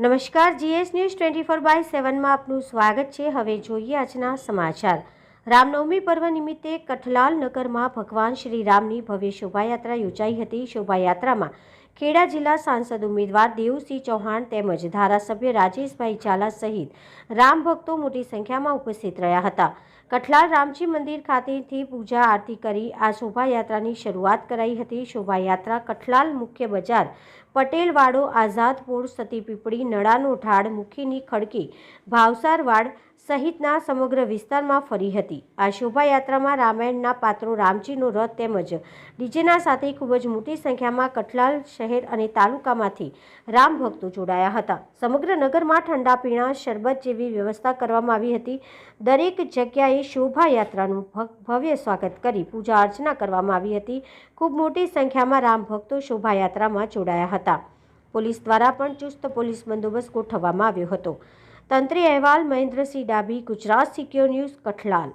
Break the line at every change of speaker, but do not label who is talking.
નમસ્કાર, GS news twenty four by સેવનમાં આપનું સ્વાગત છે. હવે જોઈએ આજના સમાચાર. રામનવમી પર્વ નિમિત્તે કઠલાલ નગરમાં ભગવાન શ્રી રામની ભવ્ય શોભાયાત્રા યોજાઈ હતી. શોભાયાત્રામાં ખેડા જિલ્લા સાંસદ ઉમેદવાર દેવસિંહ ચૌહાણ તેમજ ધારાસભ્ય રાજેશભાઈ ઝાલા સહિત રામ ભક્તો મોટી સંખ્યામાં ઉપસ્થિત રહ્યા હતા. કઠલાલ રામજી મંદિર ખાતેથી પૂજા આરતી કરી આ શોભાયાત્રાની શરૂઆત કરાઈ હતી. શોભાયાત્રા કઠલાલ મુખ્ય બજાર, પટેલવાડો, આઝાદપુર સતી પીપળી નળાનો ઢાળ, મુખીની ખડકી, ભાવસારવાડ સહિતના સમગ્ર વિસ્તારમાં ફરી હતી. આ શોભાયાત્રામાં રામાયણના પાત્રો રામજીનો રથ તેમજ ડીજેના સાથે ખૂબ જ મોટી સંખ્યામાં કઠલાલ શહેર અને તાલુકામાંથી રામ ભક્તો જોડાયા હતા. સમગ્ર નગરમાં ઠંડા પીણા, શરબત જેવી વ્યવસ્થા કરવામાં આવી હતી. દરેક જગ્યાએ શોભાયાત્રાનું ભવ્ય સ્વાગત કરી પૂજા અર્ચના કરવામાં આવી હતી. ખૂબ મોટી સંખ્યામાં રામ ભક્તો શોભાયાત્રામાં જોડાયા હતા. પોલીસ દ્વારા પણ ચુસ્ત પોલીસ બંદોબસ્ત ગોઠવવામાં આવ્યો હતો. તંત્રી અહેવાલ મહેન્દ્રસિંહ ડાભી ગુજરાત સિક્યોર ન્યૂઝ કઠલાલ.